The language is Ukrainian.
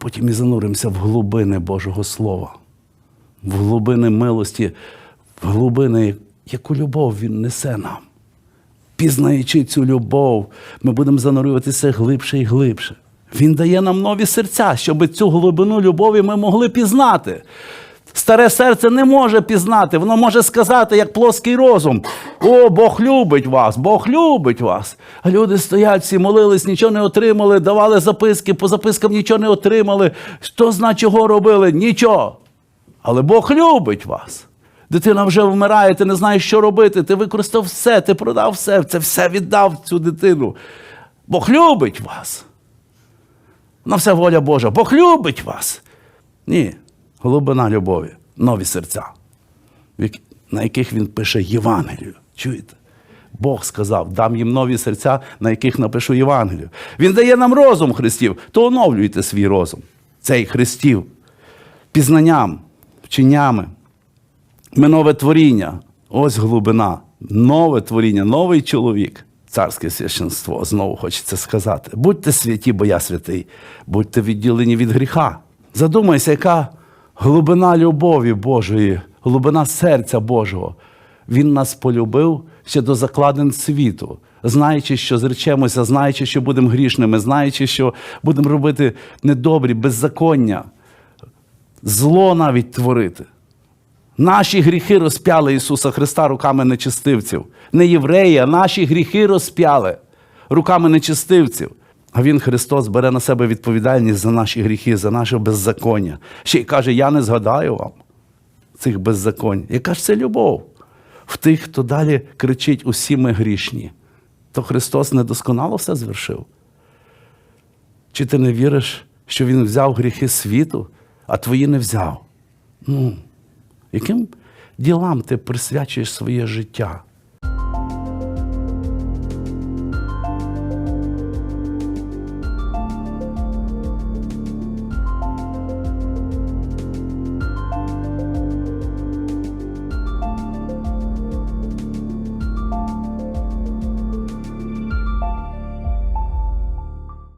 потім і зануримося в глибини Божого Слова, в глибини милості, в глибини, яку любов Він несе нам. Пізнаючи цю любов, ми будемо занурюватися глибше і глибше. Він дає нам нові серця, щоб цю глибину любові ми могли пізнати. Старе серце не може пізнати, воно може сказати, як плоский розум: О, Бог любить вас, Бог любить вас. А люди стоять, всі молились, нічого не отримали, давали записки, по запискам нічого не отримали. Хто зна, чого робили? Нічого. Але Бог любить вас. Дитина вже вмирає, ти не знаєш, що робити. Ти використав все, ти продав все, це все віддав цю дитину. Бог любить вас. На все воля Божа. Бог любить вас. Ні, глибина любові, нові серця, на яких він пише Євангелію. Чуєте? Бог сказав, дам їм нові серця, на яких напишу Євангелію. Він дає нам розум Христів, то оновлюйте свій розум, цей Христів, пізнанням, вченнями. Ми нове творіння. Ось глибина. Нове творіння, новий чоловік. Царське священство, знову хочеться сказати. Будьте святі, бо я святий. Будьте відділені від гріха. Задумайся, яка глибина любові Божої, глибина серця Божого. Він нас полюбив ще до закладин світу, знаючи, що зречемося, знаючи, що будемо грішними, знаючи, що будемо робити недобрі, беззаконня, зло навіть творити. Наші гріхи розп'яли Ісуса Христа руками нечистивців. Не євреї, а наші гріхи розп'яли руками нечистивців. А Він, Христос, бере на себе відповідальність за наші гріхи, за наше беззаконня. Ще й каже: Я не згадаю вам цих беззаконь. Яка ж це любов? В тих, хто далі кричить, усі ми грішні. То Христос недосконало все звершив. Чи ти не віриш, що Він взяв гріхи світу, а твої не взяв? Ну, яким ділам ти присвячуєш своє життя?